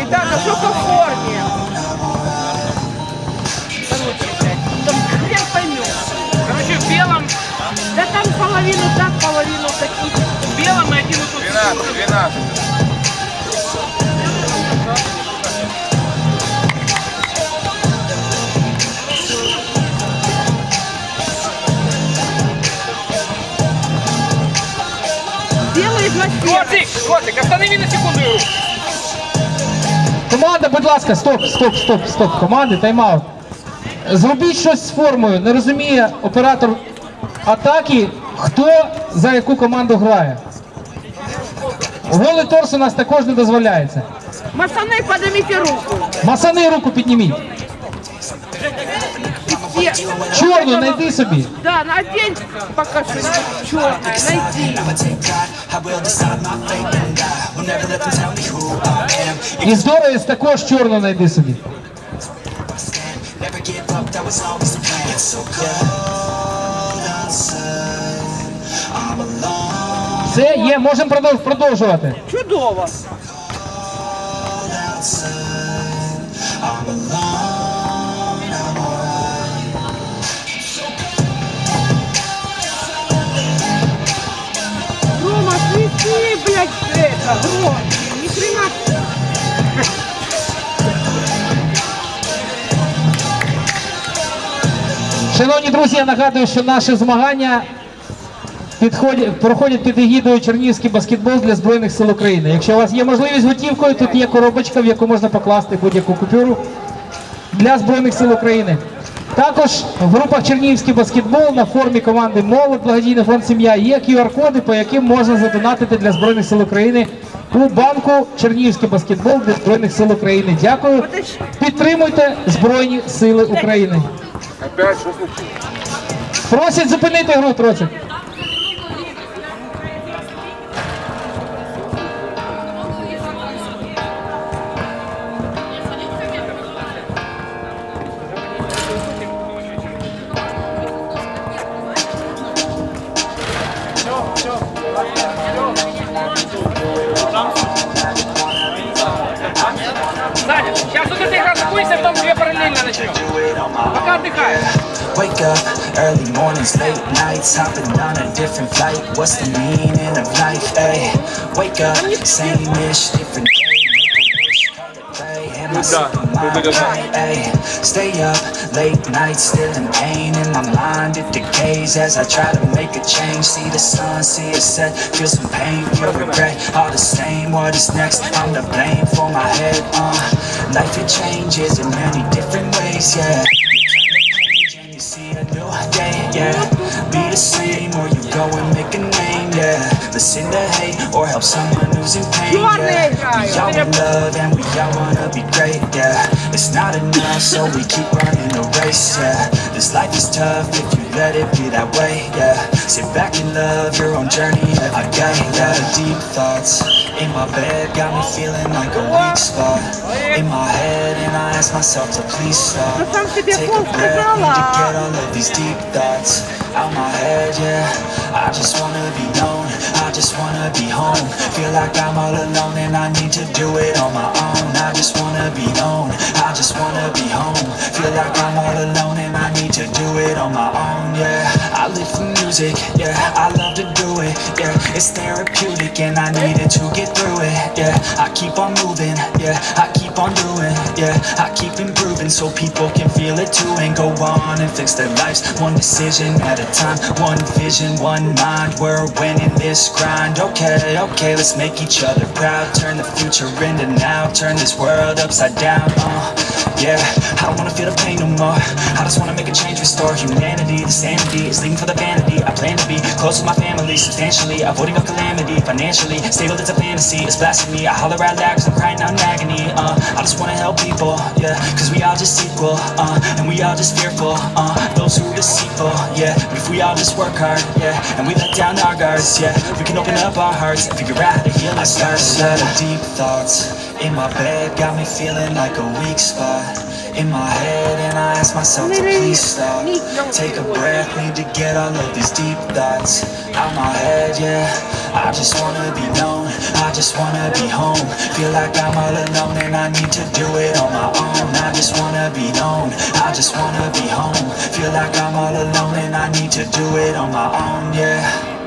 Ребята, все по форме. Короче, блядь, там хрен поймешь. Короче, в белом, Да там половину так, половину таких. в белом и один и тут. 12, 12. Котик, котик, останови на секунду. Команда, будь ласка, стоп, стоп, стоп, стоп. Команди, тайм-аут. Зробіть щось з формою. Не розуміє оператор атаки, хто за яку команду грає. Голий торс у нас також не дозволяється. Пацаны, поднимите руку. Масани руку підніміть одень. Чорну найди собі. Да, на пока що чорна, найди. І здоровець також чорну найди собі. Це є, можемо продовжувати. Чудово. Шановні друзі, я нагадую, що наші змагання проходять під егідою Чернігівський баскетбол для Збройних сил України. Якщо у вас є можливість готівкою, тут є коробочка, в яку можна покласти будь-яку купюру для Збройних сил України. Також в групах Чернігівський баскетбол на формі команди Молод, благодійний фонд сім'я є QR-коди, по яким можна задонатити для Збройних сил України у банку Чернігівський баскетбол для Збройних сил України. Дякую. Підтримуйте Збройні Сили України. Просять зупинити гру, просять. Саня, сейчас вот эта игра закончится, потом две параллельно начнем. Пока отдыхаешь. Wake up, early mornings, late nights, hopping on a different flight. What's the meaning of life? Ay, wake up, same ish, different stay up, late nights, still in pain in my mind. It decays as I try to make a change. See the sun, see it set, feel some pain, feel regret. All the same, what is next? I'm to blame for my head. Uh, life it changes in many different ways, yeah. You turn the page and you see a new day, yeah. Be the same or you go and make a name, yeah Listen to hate or help someone who's in pain, yeah. We all want love and we all wanna be great, yeah. It's not enough so we keep running the race, yeah. This life is tough if you let it be that way, yeah. Sit back and love your own journey, I got a lot of deep thoughts in my bed Got me feeling like a weak spot. In my head And I ask myself to please stop. Take a breath, need to get all of these deep thoughts out my head, yeah. I just wanna be known, I just wanna be home. Feel like I'm all alone and I need to do it on my own. I just wanna be known, I just wanna be home. Feel like I'm all alone and I need to do it on my own, yeah. I live for music, yeah. I love to do it, yeah. It's therapeutic and I needed to get through it, yeah. I keep on moving, yeah. I keep on doing, yeah. I keep improving so people can feel it too and go on and fix their lives one decision at a time, one vision, one mind. We're winning this grind. Okay, okay, let's make each other proud. Turn the future into now. Turn this world upside down. Uh, yeah, I don't wanna feel the pain no more. I just wanna make a change, restore humanity. The sanity is leaving for the vanity. I plan to close to my family, substantially avoiding a calamity. Financially stable, it's a fantasy. It's blasphemy. I holler out loud 'cause I'm crying out in agony. Uh, I just wanna help people, yeah, cause we all just equal, uh, and we all just fearful, uh, those who are deceitful, yeah. But if we all just work hard, yeah, and we let down our guards, yeah, we can open up our hearts and figure out how to heal our scars. Deep thoughts in my bed got me feeling like a weak spot in my head and I ask myself to please stop. Take a breath, need to get all of these deep thoughts out my head, yeah. I just wanna be known, I just wanna be home. Feel like I'm all alone and I need to do it on my own. I just wanna be known, I just wanna be home. Feel like I'm all alone and I need to do it on my own, yeah.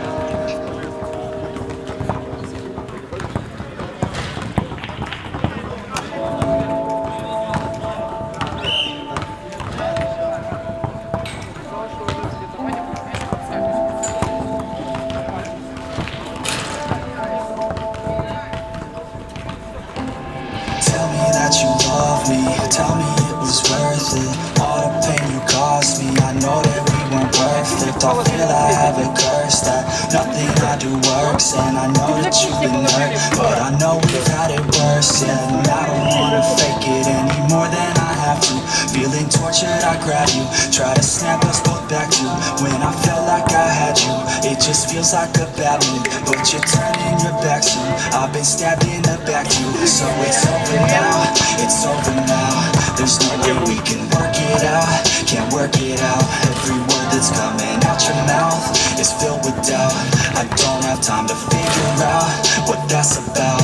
That nothing I do works. And I know that you've been hurt, but I know we've had it worse. And I don't wanna fake it any more than I have to. Feeling tortured, I grab you, try to snap us both back to when I felt like I had you. It just feels like a bad mood, but you're turning your back soon. I've been stabbed in the back too, so it's over now. It's over now. There's no way we can work it out. Can't work it out. Every word that's coming out your mouth is filled with doubt. I don't have time to figure out what that's about.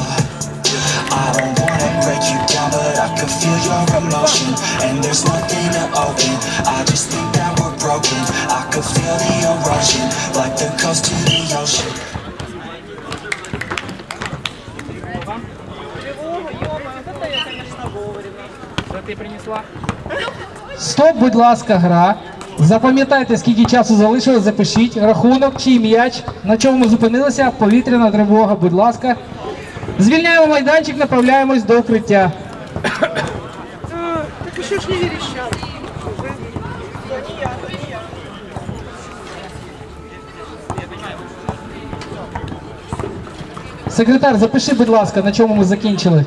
I don't wanna break you down, but I can feel your emotion. And there's nothing to open. I just think that we're broken. I could feel the erosion, like the coast to the ocean. Что ты принесла? Стоп, будь ласка, гра. Запам'ятайте, скільки часу залишилось, запишіть. Рахунок, чий м'яч, на чому ми зупинилися, повітряна тривога, будь ласка. Звільняємо майданчик, направляємось до укриття. Так еще ж не верещал. Секретар, запиши, будь ласка, на чому ми закінчили.